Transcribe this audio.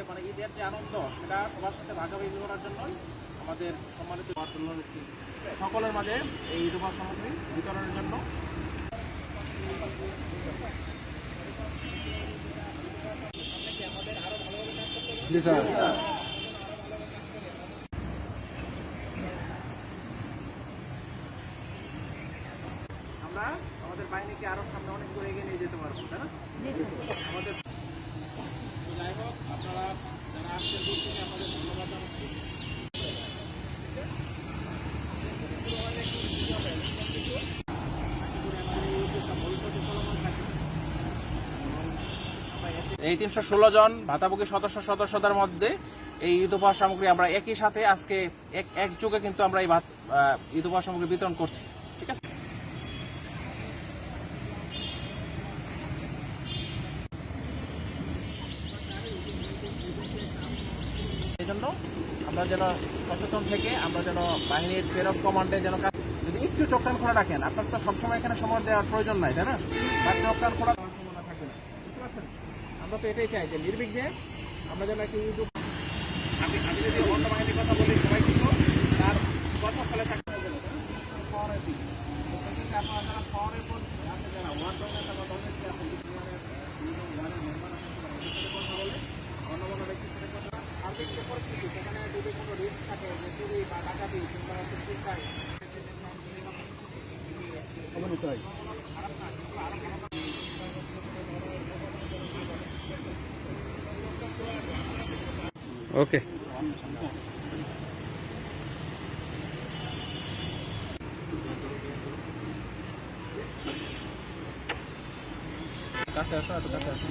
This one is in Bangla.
এটা সবার সাথে ভাগাভাগি করার জন্যই আমাদের সম্মানিত সকলের মাঝে এই ঈদ উপহার সামগ্রী বিতরণের জন্য। আমরা আমাদের বাহিনীকে আরও সামনে অনেক করে এগিয়ে নিয়ে যেতে পারব তাই না? আমাদের তো যাই হোক আপনারা যারা আসছেন দূর থেকে আমাদের ধন্যবাদ জানাচ্ছি এই তিনশো ষোলো জন ভাতাভোগী সদস্য সদস্যদের মধ্যে এই ঈদ উপহার সামগ্রী আমরা একই সাথে আজকে এক একযোগে কিন্তু আমরা এই ভাত ঈদ উপহার সামগ্রী বিতরণ করছি। ঠিক আছে? এই জন্য আমরা যেন সচেতন থেকে আমরা যেন বাহিনীর চেয়ার অফ কমান্ডে যেন যদি একটু চোখ কান খোলা রাখেন, আপনার তো সবসময় এখানে সময় দেওয়ার প্রয়োজন নাই, তাই না? তার চোখ কান খোলা থাকবে না বুঝতে পারছেন আমরা তো এটাই চাই যে নির্বিঘ্নে আমরা যেন একটি ইউটিউব আমি আমি যদি অন্য বাহিনীর কথা বলি সবাই কিন্তু তার কথা ফলে থাকতে হবে? শহরের দিকে আপনারা যারা শহরের পর আছে যারা ওয়ার্ড ডোনার বা ডোনার যে আছে ইউনিয়নের বিভিন্ন ওয়ার্ডের মেম্বার আছে তারা ওদের সাথে কথা বলে অন্য কোনো ব্যক্তির সাথে কথা সার্বিক যে পরিস্থিতি সেখানে যদি কোনো রিস্ক থাকে যে চুরি বা ডাকাতি কিংবা হচ্ছে চিন্তায় অবনীত হয় okay Kasih asal atau kasih asal?